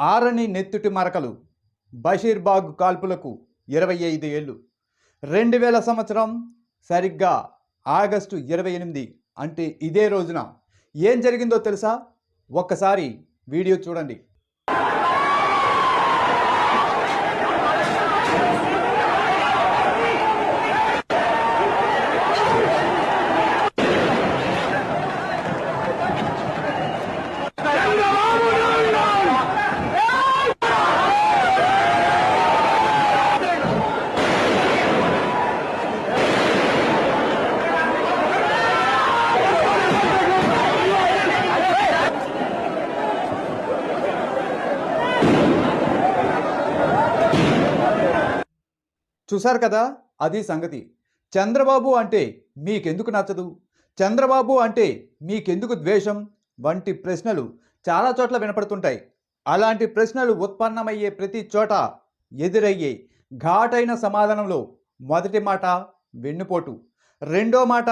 ఆరని నెత్తుటి మరకలు బషీర్బాగ్ కాల్పులకు ఇరవై ఐదు ఏళ్ళు. రెండు వేల సంవత్సరం సరిగ్గా ఆగస్టు ఇరవై ఎనిమిది అంటే ఇదే రోజున ఏం జరిగిందో తెలుసా? ఒక్కసారి వీడియో చూడండి. చూశారు కదా అది సంగతి. చంద్రబాబు అంటే మీకెందుకు నచ్చదు? చంద్రబాబు అంటే మీకెందుకు ద్వేషం? వంటి ప్రశ్నలు చాలా చోట్ల వినపడుతుంటాయి. అలాంటి ప్రశ్నలు ఉత్పన్నమయ్యే ప్రతి చోట ఎదురయ్యే ఘాటైన సమాధానంలో మొదటి మాట వెన్నుపోటు రెండో మాట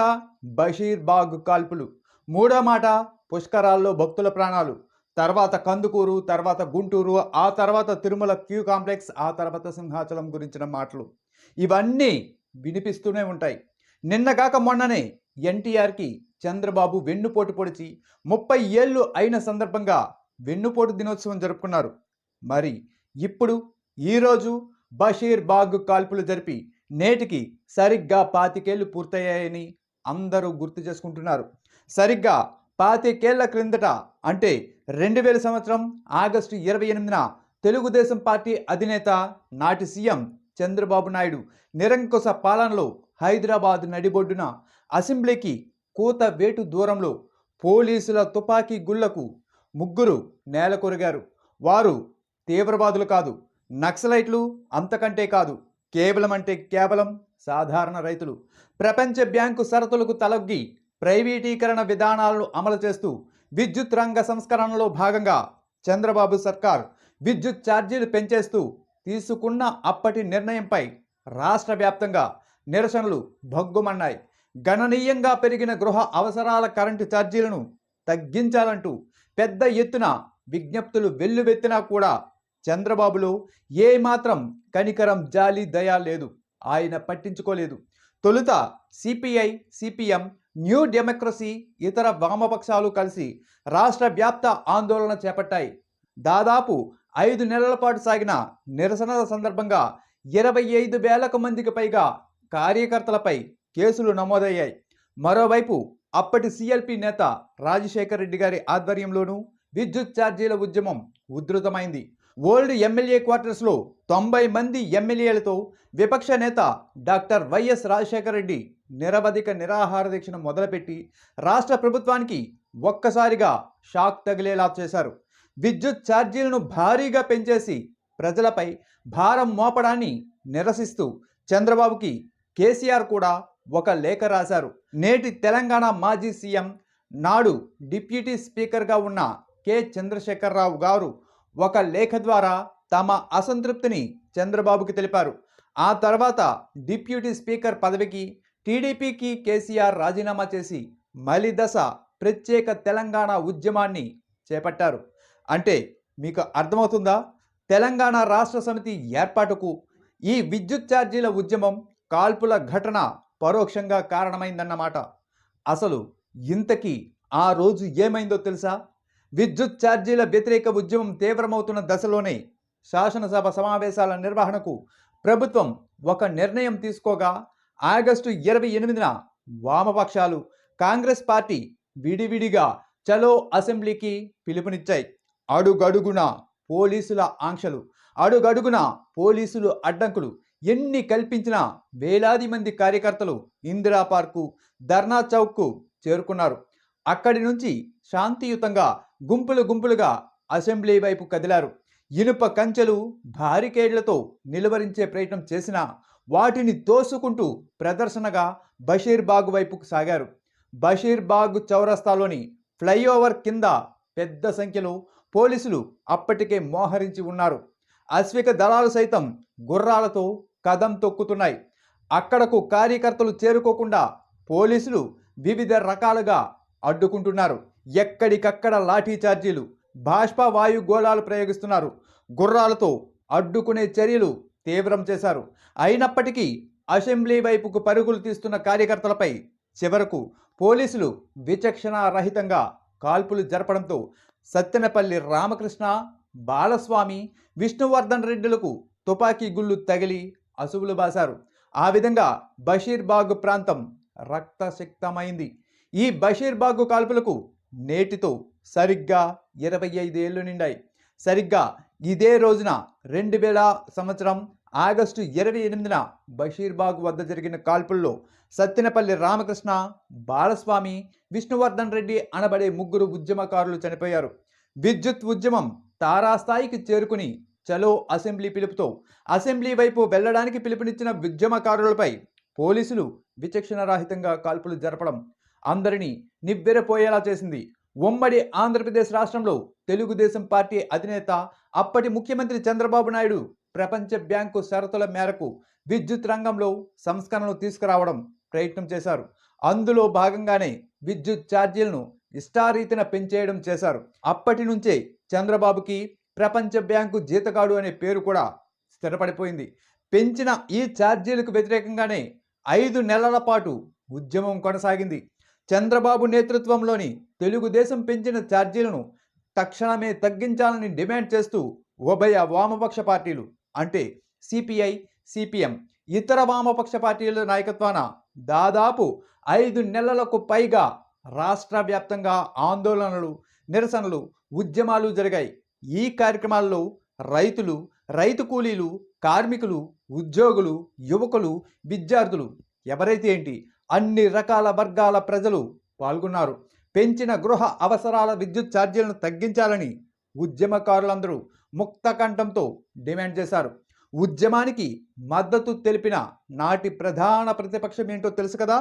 బషీర్ బాగ్ కాల్పులు మూడో మాట పుష్కరాల్లో భక్తుల ప్రాణాలు తర్వాత కందుకూరు తర్వాత గుంటూరు ఆ తర్వాత తిరుమల క్యూ కాంప్లెక్స్ ఆ తర్వాత సింహాచలం గురించిన మాటలు. ఇవన్నీ వినిపిస్తూనే ఉంటాయి. నిన్నగాక మొన్ననే ఎన్టీఆర్కి చంద్రబాబు వెన్నుపోటు పొడిచి ముప్పై ఏళ్ళు అయిన సందర్భంగా వెన్నుపోటు దినోత్సవం జరుపుకున్నారు. మరి ఇప్పుడు ఈరోజు బషీర్ బాగ్ కాల్పులు జరిపి నేటికి సరిగ్గా పాతికేళ్ళు పూర్తయ్యాయని అందరూ గుర్తు చేసుకుంటున్నారు. సరిగ్గా పాతికేళ్ళ క్రిందట అంటే రెండు వేల సంవత్సరం ఆగస్టు ఇరవై ఎనిమిదిన తెలుగుదేశం పార్టీ అధినేత నాటి సీఎం చంద్రబాబు నాయుడు నిరంకుశ పాలనలో హైదరాబాద్ నడిబొడ్డున అసెంబ్లీకి కూత వేటు దూరంలో పోలీసుల తుపాకీ గుళ్ళకు ముగ్గురు నేలకొరిగారు. వారు తీవ్రవాదులు కాదు నక్సలైట్లు అంతకంటే కాదు కేవలం అంటే కేవలం సాధారణ రైతులు. ప్రపంచ బ్యాంకు షరతులకు తలొగ్గి ప్రైవేటీకరణ విధానాలను అమలు చేస్తూ విద్యుత్ రంగ సంస్కరణలో భాగంగా చంద్రబాబు సర్కార్ విద్యుత్ ఛార్జీలు పెంచేస్తూ తీసుకున్న అప్పటి నిర్ణయంపై రాష్ట్ర వ్యాప్తంగా నిరసనలు భగ్గుమన్నాయి. గణనీయంగా పెరిగిన గృహ అవసరాల కరెంటు ఛార్జీలను తగ్గించాలంటూ పెద్ద ఎత్తున విజ్ఞప్తులు వెల్లువెత్తినా కూడా చంద్రబాబులో ఏమాత్రం కనికరం జాలి దయా లేదు. ఆయన పట్టించుకోలేదు. తొలుత సిపిఐ సిపిఎం న్యూ డెమోక్రసీ ఇతర వామపక్షాలు కలిసి రాష్ట్ర వ్యాప్త ఆందోళన చేపట్టాయి. దాదాపు ఐదు నెలల పాటు సాగిన నిరసనల సందర్భంగా ఇరవై ఐదు వేలకు మందికి పైగా కార్యకర్తలపై కేసులు నమోదయ్యాయి. మరోవైపు అప్పటి సిఎల్పి నేత రాజశేఖర్ రెడ్డి గారి ఆధ్వర్యంలోనూ విద్యుత్ ఛార్జీల ఉద్యమం ఉధృతమైంది. ఓల్డ్ ఎమ్మెల్యే క్వార్టర్స్లో తొంభై మంది ఎమ్మెల్యేలతో విపక్ష నేత డాక్టర్ వైఎస్ రాజశేఖర రెడ్డి నిరవధిక నిరాహార దీక్షను మొదలుపెట్టి రాష్ట్ర ప్రభుత్వానికి ఒక్కసారిగా షాక్ తగిలేలా చేశారు. విద్యుత్ ఛార్జీలను భారీగా పెంచేసి ప్రజలపై భారం మోపడాన్ని నిరసిస్తూ చంద్రబాబుకి కేసీఆర్ కూడా ఒక లేఖ రాశారు. నేటి తెలంగాణ మాజీ సీఎం నాడు డిప్యూటీ స్పీకర్గా ఉన్న కె. చంద్రశేఖరరావు గారు ఒక లేఖ ద్వారా తమ అసంతృప్తిని చంద్రబాబుకి తెలిపారు. ఆ తర్వాత డిప్యూటీ స్పీకర్ పదవికి టీడీపీకి కేసీఆర్ రాజీనామా చేసి మలి దశ ప్రత్యేక తెలంగాణ ఉద్యమాన్ని చేపట్టారు. అంటే మీకు అర్థమవుతుందా? తెలంగాణ రాష్ట్ర సమితి ఏర్పాటుకు ఈ విద్యుత్ ఛార్జీల ఉద్యమం కాల్పుల ఘటన పరోక్షంగా కారణమైందన్నమాట. అసలు ఇంతకీ ఆ రోజు ఏమైందో తెలుసా? విద్యుత్ ఛార్జీల వ్యతిరేక ఉద్యమం తీవ్రమవుతున్న దశలోనే శాసనసభ సమావేశాల నిర్వహణకు ప్రభుత్వం ఒక నిర్ణయం తీసుకోగా ఆగస్టు ఇరవై ఎనిమిదిన వామపక్షాలు కాంగ్రెస్ పార్టీ విడివిడిగా చలో అసెంబ్లీకి పిలుపునిచ్చాయి. అడుగడుగున పోలీసుల ఆంక్షలు అడుగడుగున పోలీసులు అడ్డంకులు ఎన్ని కల్పించినా వేలాది మంది కార్యకర్తలు ఇందిరా పార్కు ధర్నా చౌక్కు చేరుకున్నారు. అక్కడి నుంచి శాంతియుతంగా గుంపులు గుంపులుగా అసెంబ్లీ వైపు కదిలారు. ఇనుప కంచెలు బారికేడ్లతో నిలువరించే ప్రయత్నం చేసినా వాటిని తోసుకుంటూ ప్రదర్శనగా బషీర్బాగ్ వైపుకు సాగారు. బషీర్బాగ్ చౌరస్తాలోని ఫ్లైఓవర్ కింద పెద్ద సంఖ్యలో పోలీసులు అప్పటికే మోహరించి ఉన్నారు. అశ్విక దళాలు సైతం గుర్రాలతో కదం తొక్కుతున్నాయి. అక్కడకు కార్యకర్తలు చేరుకోకుండా పోలీసులు వివిధ రకాలుగా అడ్డుకుంటున్నారు. ఎక్కడికక్కడ లాఠీ ఛార్జీలు బాష్ప వాయు గోళాలు ప్రయోగిస్తున్నారు. గుర్రాలతో అడ్డుకునే చర్యలు తీవ్రం చేశారు. అయినప్పటికీ అసెంబ్లీ వైపుకు పరుగులు తీస్తున్న కార్యకర్తలపై చివరకు పోలీసులు విచక్షణారహితంగా కాల్పులు జరపడంతో సత్తెనపల్లి రామకృష్ణ బాలస్వామి విష్ణువర్ధన్ రెడ్డిలకు తుపాకీ గుళ్ళు తగిలి అసువులు బాశారు. ఆ విధంగా బషీర్బాగ్ ప్రాంతం రక్తసిక్తమైంది. ఈ బషీర్బాగ్ కాల్పులకు నేటితో సరిగ్గా ఇరవై ఐదు ఏళ్ళు నిండాయి. సరిగ్గా ఇదే రోజున రెండు వేల సంవత్సరం ఆగస్టు ఇరవై ఎనిమిదిన బషీర్బాగ్ వద్ద జరిగిన కాల్పుల్లో సత్తెనపల్లి రామకృష్ణ బాలస్వామి విష్ణువర్ధన్ రెడ్డి అనబడే ముగ్గురు ఉద్యమకారులు చనిపోయారు. విద్యుత్ ఉద్యమం తారాస్థాయికి చేరుకుని చలో అసెంబ్లీ పిలుపుతో అసెంబ్లీ వైపు వెళ్ళడానికి పిలుపునిచ్చిన ఉద్యమకారులపై పోలీసులు విచక్షణరాహితంగా కాల్పులు జరపడం అందరినీ నివ్వెరపోయేలా చేసింది. ఉమ్మడి ఆంధ్రప్రదేశ్ రాష్ట్రంలో తెలుగుదేశం పార్టీ అధినేత అప్పటి ముఖ్యమంత్రి చంద్రబాబు నాయుడు ప్రపంచ బ్యాంకు షరతుల మేరకు విద్యుత్ రంగంలో సంస్కరణలు తీసుకురావడం ప్రయత్నం చేశారు. అందులో భాగంగానే విద్యుత్ ఛార్జీలను ఇష్టారీతిన పెంచేయడం చేశారు. అప్పటి నుంచే చంద్రబాబుకి ప్రపంచ బ్యాంకు జీతగాడు అనే పేరు కూడా స్థిరపడిపోయింది. పెంచిన ఈ ఛార్జీలకు వ్యతిరేకంగానే ఐదు నెలల పాటు ఉద్యమం కొనసాగింది. చంద్రబాబు నేతృత్వంలోని తెలుగుదేశం పెంచిన ఛార్జీలను తక్షణమే తగ్గించాలని డిమాండ్ చేస్తూ ఉభయ వామపక్ష పార్టీలు అంటే సిపిఐ సిపిఎం ఇతర వామపక్ష పార్టీల నాయకత్వాన దాదాపు ఐదు నెలలకు పైగా రాష్ట్ర వ్యాప్తంగా ఆందోళనలు నిరసనలు ఉద్యమాలు జరిగాయి. ఈ కార్యక్రమాల్లో రైతులు రైతు కూలీలు కార్మికులు ఉద్యోగులు యువకులు విద్యార్థులు ఎవరైతే ఏంటి అన్ని రకాల వర్గాల ప్రజలు పాల్గొన్నారు. పెంచిన గృహ అవసరాల విద్యుత్ ఛార్జీలను తగ్గించాలని ఉద్యమకారులందరూ ముక్తకంఠంతో డిమాండ్ చేశారు. ఉద్యమానికి మద్దతు తెలిపిన నాటి ప్రధాన ప్రతిపక్షం ఏంటో తెలుసు కదా?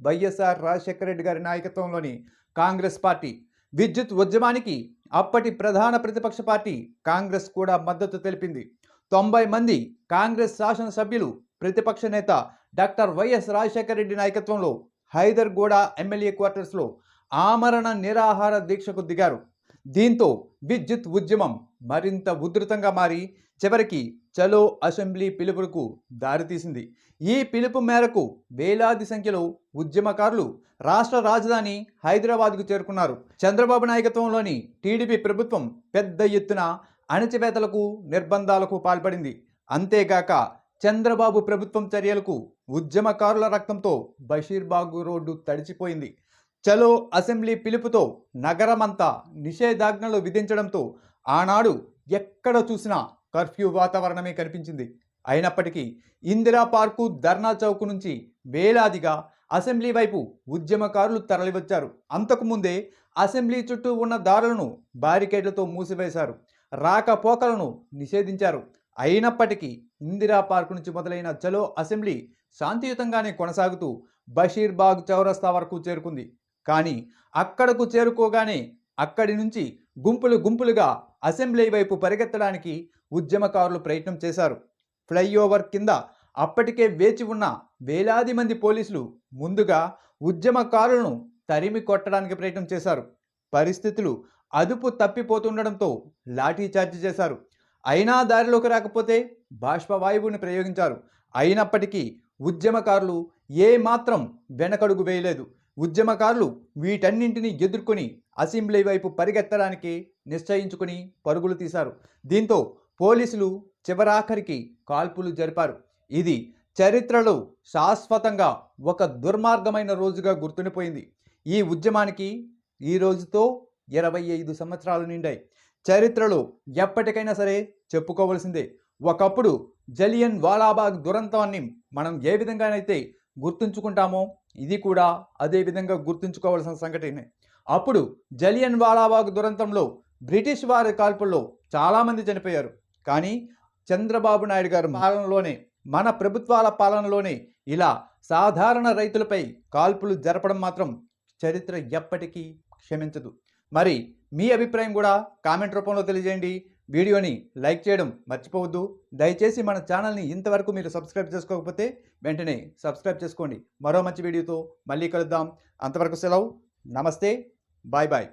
వైఎస్ఆర్ రాజశేఖర రెడ్డి గారి నాయకత్వంలోని కాంగ్రెస్ పార్టీ. విద్యుత్ ఉద్యమానికి అప్పటి ప్రధాన ప్రతిపక్ష పార్టీ కాంగ్రెస్ కూడా మద్దతు తెలిపింది. తొంభై మంది కాంగ్రెస్ శాసనసభ్యులు ప్రతిపక్ష నేత డాక్టర్ వైఎస్ రాజశేఖర రెడ్డి నాయకత్వంలో హైదర్గూడ ఎమ్మెల్యే క్వార్టర్స్లో ఆమరణ నిరాహార దీక్షకు దిగారు. దీంతో విద్యుత్ ఉద్యమం మరింత ఉధృతంగా మారి చివరికి చలో అసెంబ్లీ పిలుపులకు దారితీసింది ఈ పిలుపు మేరకు వేలాది సంఖ్యలో ఉద్యమకారులు రాష్ట్ర రాజధాని హైదరాబాద్కు చేరుకున్నారు. చంద్రబాబు నాయకత్వంలోని టీడీపీ ప్రభుత్వం పెద్ద ఎత్తున అణచివేతలకు నిర్బంధాలకు పాల్పడింది. అంతేగాక చంద్రబాబు ప్రభుత్వం చర్యలకు ఉద్యమకారుల రక్తంతో బషీర్బాగు రోడ్డు తడిచిపోయింది. చలో అసెంబ్లీ పిలుపుతో నగరమంతా నిషేధాజ్ఞలు విధించడంతో ఆనాడు ఎక్కడ చూసినా కర్ఫ్యూ వాతావరణమే కనిపించింది. అయినప్పటికీ ఇందిరా పార్కు ధర్నా చౌక్ నుంచి వేలాదిగా అసెంబ్లీ వైపు ఉద్యమకారులు తరలివచ్చారు. అంతకుముందే అసెంబ్లీ చుట్టూ ఉన్న దారులను బారికేడ్లతో మూసివేశారు. రాకపోకలను నిషేధించారు. అయినప్పటికీ ఇందిరా పార్క్ నుంచి మొదలైన చలో అసెంబ్లీ శాంతియుతంగానే కొనసాగుతూ బషీర్బాగ్ చౌరస్తా వరకు చేరుకుంది. కానీ అక్కడకు చేరుకోగానే అక్కడి నుంచి గుంపులు గుంపులుగా అసెంబ్లీ వైపు పరిగెత్తడానికి ఉద్యమకారులు ప్రయత్నం చేశారు. ఫ్లైఓవర్ కింద అప్పటికే వేచి ఉన్న వేలాది మంది పోలీసులు ముందుగా ఉద్యమకారులను తరిమి కొట్టడానికి ప్రయత్నం చేశారు. పరిస్థితులు అదుపు తప్పిపోతుండడంతో లాఠీచార్జ్ చేశారు. అయినా దారిలోకి రాకపోతే బాష్పవాయువుని ప్రయోగించారు. అయినప్పటికీ ఉద్యమకారులు ఏమాత్రం వెనకడుగు వేయలేదు. ఉద్యమకారులు వీటన్నింటినీ ఎదుర్కొని అసెంబ్లీ వైపు పరిగెత్తడానికి నిశ్చయించుకుని పరుగులు తీశారు. దీంతో పోలీసులు చివరాఖరికి కాల్పులు జరిపారు. ఇది చరిత్రలో శాశ్వతంగా ఒక దుర్మార్గమైన రోజుగా గుర్తుండిపోయింది. ఈ ఉద్యమానికి ఈ రోజుతో ఇరవై ఐదు సంవత్సరాలు నిండాయి. చరిత్రలో ఎప్పటికైనా సరే చెప్పుకోవలసిందే ఒకప్పుడు జలియన్ వాలాబాగ్ దురంతాన్ని మనం ఏ విధంగానైతే గుర్తుంచుకుంటామో. ఇది కూడా అదే విధంగా గుర్తుంచుకోవాల్సిన సంఘటనే. అప్పుడు జలియన్ వాలాబాగ్ దురంతంలో బ్రిటిష్ వారి కాల్పుల్లో చాలామంది చనిపోయారు. కానీ చంద్రబాబు నాయుడు గారి పాలనలోనే మన ప్రభుత్వాల పాలనలోనే ఇలా సాధారణ రైతులపై కాల్పులు జరపడం మాత్రం చరిత్ర ఎప్పటికీ క్షమించదు. మరి మీ అభిప్రాయం కూడా కామెంట్ రూపంలో తెలియజేయండి. వీడియోని లైక్ చేయడం మర్చిపోవద్దు. దయచేసి మన ఛానల్ని ఇంతవరకు మీరు సబ్స్క్రైబ్ చేసుకోకపోతే వెంటనే సబ్స్క్రైబ్ చేసుకోండి. మరో మంచి వీడియోతో మళ్ళీ కలుద్దాం. అంతవరకు సెలవు. నమస్తే. Bye bye.